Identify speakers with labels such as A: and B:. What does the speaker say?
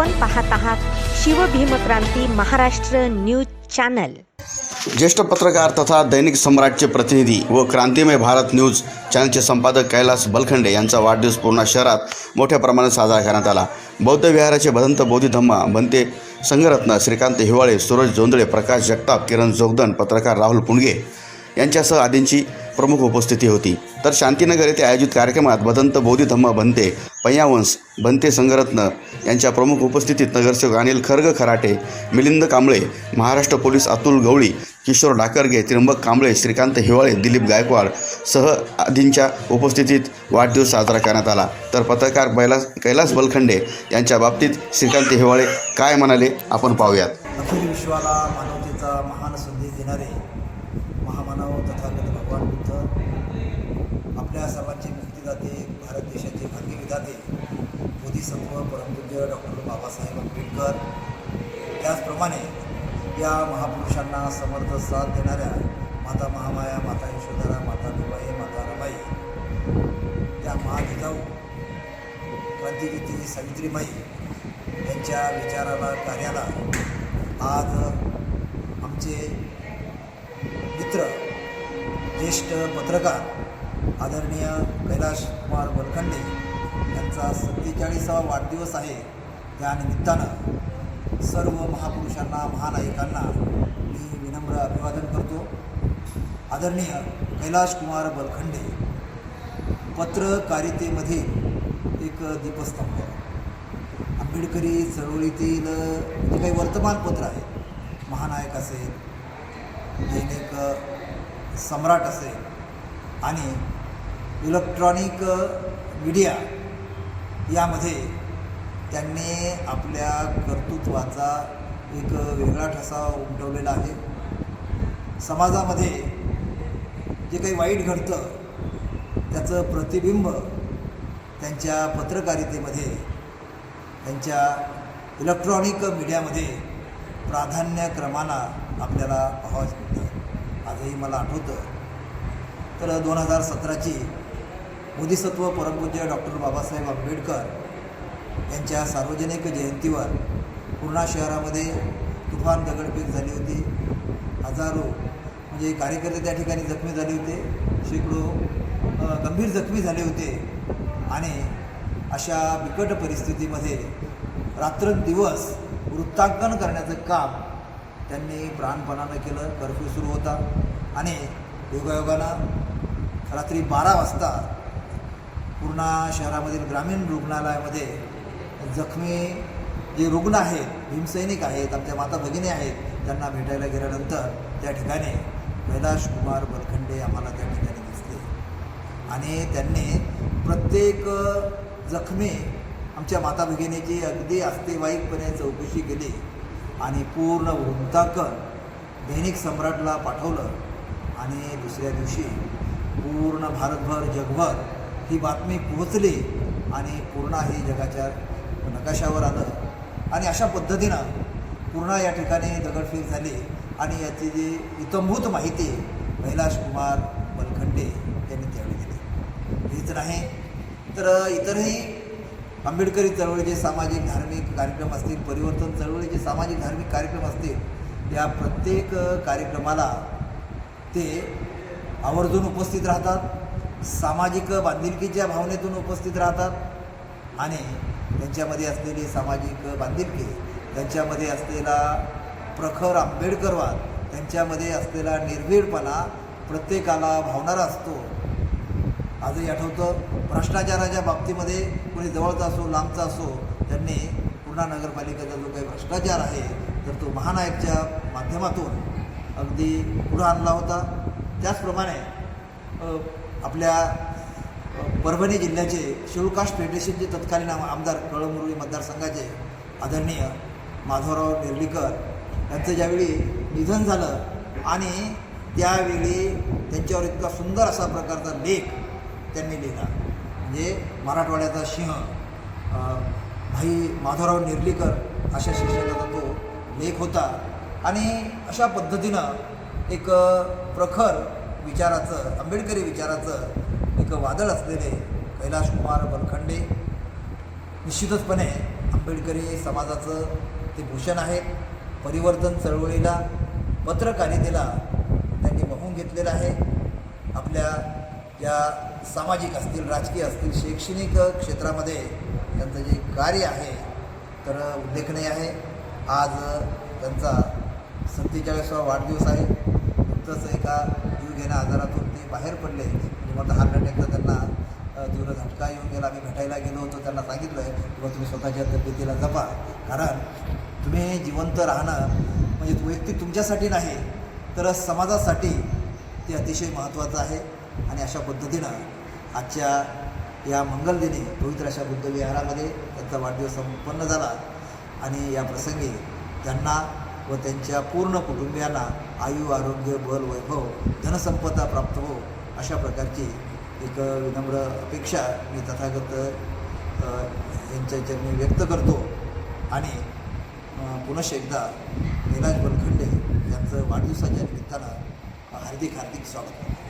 A: आपण पाहत आहात शिवभीमक्रांती महाराष्ट्र न्यूज चॅनल.
B: ज्येष्ठ पत्रकार तथा दैनिक सम्राटचे प्रतिनिधी व क्रांतिमय भारत न्यूज चॅनलचे संपादक कैलास बलखंडे यांचा वाढदिवस पूर्ण शहरात मोठ्या प्रमाणात साजरा करण्यात आला. बौद्ध विहाराचे भदंत बोधिधम्मा बनते संघरत्न श्रीकांत हिवाळे सूरज जोंधळे प्रकाश जगताप किरण जोगदन पत्रकार राहुल पुणगे यांच्यासह आदींची प्रमुख उपस्थिती होती. तर शांतीनगर येथे आयोजित कार्यक्रमात भदंत बोधिधम्म बनते पय्यावंश बनते संघरत्न यांच्या प्रमुख उपस्थितीत नगरसेवक अनिल खर्ग खराटे मिलिंद कांबळे महाराष्ट्र पोलीस अतुल गवळी किशोर डाकरगे त्र्यंबक कांबळे श्रीकांत हिवाळे दिलीप गायकवाड सह आदींच्या उपस्थितीत वाढदिवस साजरा करण्यात आला. तर पत्रकार बैलास कैलास बलखंडे यांच्या बाबतीत श्रीकांत हिवाळे काय म्हणाले आपण पाहूयात.
C: अखिल विश्वाला मानवतेचा महान संदेश देणारे महामानव तथागत भगवान बुद्ध आपल्या सर्वांचे मुक्तीदाते भारत देशाचे भाग्यविधाते. बोधिसत्व परमपूज्य डॉक्टर बाबासाहेब आंबेडकर त्याचप्रमाणे या महापुरुषांना समर्थ साथ देणाऱ्या माता महामाया माता यशोधरा माता दुबाई माता रमाई त्या महाजिजाऊ क्रांतिज्योती सावित्रीबाई यांच्या विचाराला कार्याला आज आमचे मित्र ज्येष्ठ पत्रकार आदरणीय कैलाश कुमार बलखंडे यांचा सत्तेचाळीसावा वाढदिवस आहे. त्या निमित्तानं सर्व महापुरुषांना महानायकांना मी विनम्र अभिवादन करतो. आदरणीय कैलाश कुमार बलखंडे पत्रकारितेमध्ये एक दीपस्तंभ. आंबेडकरी चळवळीतील जे काही वर्तमानपत्र आहेत महानायक असेल दैनिक सम्राट असेल आणि इलेक्ट्रॉनिक मीडिया यामध्ये त्यांनी आपल्या कर्तृत्वाचा एक वेगळा ठसा उमटवलेला आहे. समाजामध्ये जे काही वाईट घडतं त्याचं प्रतिबिंब त्यांच्या पत्रकारितेमध्ये त्यांच्या इलेक्ट्रॉनिक मीडियामध्ये प्राधान्यक्रमानं आपल्याला पाहावंच मिळतं. आजही मला आठवतं. तर दोन हजार सतराची बोधिसत्व परमपूज्य डॉक्टर बाबासाहेब आंबेडकर यांच्या सार्वजनिक जयंतीवर पूर्णा शहरामध्ये तुफान दगडफेक झाली होती. हजारो म्हणजे कार्यकर्ते त्या ठिकाणी जखमी झाले होते. शेकडो गंभीर जखमी झाले होते. आणि अशा बिकट परिस्थितीमध्ये रात्रंदिवस वृत्तांकन करण्याचं काम त्यांनी प्राणपणानं केलं. कर्फ्यू सुरू होता. आणि योगायोगानं रात्री बारा वाजता पूर्णा शहरामधील ग्रामीण रुग्णालयामध्ये जखमी जे रुग्ण आहेत भीमसैनिक आहेत आमच्या माता भगिनी आहेत त्यांना भेटायला गेल्यानंतर त्या ठिकाणी कैलाश कुमार बलखंडे आम्हाला त्या ठिकाणी दिसले. आणि त्यांनी प्रत्येक जखमी आमच्या माता भगिनीची अगदी अस्तेवाईकपणे चौकशी केली आणि पूर्ण वृत्तांकन दैनिक सम्राटला पाठवलं आणि दुसऱ्या दिवशी पूर्ण भारतभर जगभर ही बातमी पोहोचली आणि पूर्ण हे जगाच्या नकाशावर आलं. आणि अशा पद्धतीनं पूर्ण या ठिकाणी दगडफेक झाली आणि याची जी इतंभूत माहिती कैलाश कुमार बलखंडे यांनी त्यावेळी दिली. हेच नाही तर इतरही आंबेडकरी चळवळीचे सामाजिक धार्मिक कार्यक्रम असतील परिवर्तन चळवळीचे सामाजिक धार्मिक कार्यक्रम असतील या प्रत्येक कार्यक्रमाला ते आवर्जून उपस्थित राहतात. सामाजिक बांधिलकीच्या भावनेतून उपस्थित राहतात आणि त्यांच्यामध्ये असलेली सामाजिक बांधिलकी त्यांच्यामध्ये असलेला प्रखर आंबेडकरवाद त्यांच्यामध्ये असलेला निर्भीडपणा प्रत्येकाला भावणारा असतो. आजही आठवतं भ्रष्टाचाराच्या बाबतीमध्ये कोणी जवळचा असो लांबचा असो त्यांनी पूर्णा नगरपालिकेचा जो काही भ्रष्टाचार आहे तर तो महानायकच्या माध्यमातून अगदी पुढं आणला होता. त्याचप्रमाणे आपल्या परभणी जिल्ह्याचे शिवकाश फेडरेशनचे तत्कालीन आमदार कळमुरळी मतदारसंघाचे आदरणीय माधवराव नेर्लीकर यांचं ज्यावेळी निधन झालं आणि त्यावेळी त्यांच्यावर इतका सुंदर असा प्रकारचा लेख त्यांनी लिहिला. म्हणजे मराठवाड्याचा सिंह भाई माधवराव नेर्लीकर अशा शीर्षकाचा तो लेख होता. आणि अशा पद्धतीनं एक प्रखर विचाराचं आंबेडकरी विचाराचं एक वादळ असलेले कैलाश कुमार बलखंडे निश्चितचपणे आंबेडकरी समाजाचं ते भूषण आहेत. परिवर्तन चळवळीला पत्रकारितेला त्यांनी वाहून घेतलेलं आहे. आपल्या या सामाजिक असतील राजकीय असतील शैक्षणिक क्षेत्रामध्ये त्यांचं जे कार्य आहे तर उल्लेखनीय आहे. आज त्यांचा सत्तेचाळीसवा वाढदिवस आहे. नुकतंच एका जीवघेण्या आजारातून ते बाहेर पडले. म्हणजे हार्ट अटॅकचा त्यांना तीव्र झटका येऊन गेला. आम्ही भेटायला गेलो होतो त्यांना सांगितलं आहे किंवा तुम्ही स्वतःच्या तब्येतीला जपा. कारण तुम्ही जिवंत राहणं म्हणजे वैयक्तिक तुमच्यासाठी नाही तर समाजासाठी ते अतिशय महत्त्वाचं आहे. आणि अशा पद्धतीनं आजच्या या मंगलदिनी पवित्र अशा बुद्ध विहारामध्ये त्यांचा वाढदिवस संपन्न झाला. आणि या प्रसंगी त्यांना व त्यांच्या पूर्ण कुटुंबियांना आयु आरोग्य बल वैभव धनसंपदा प्राप्त हो अशा प्रकारची एक विनम्र अपेक्षा मी तथागत यांच्या मी व्यक्त करतो. आणि पुनश पुनश्च एकदा कैलास बलखंडे यांचं वाढदिवसाच्या निमित्तानं हार्दिक हार्दिक स्वागत करतो.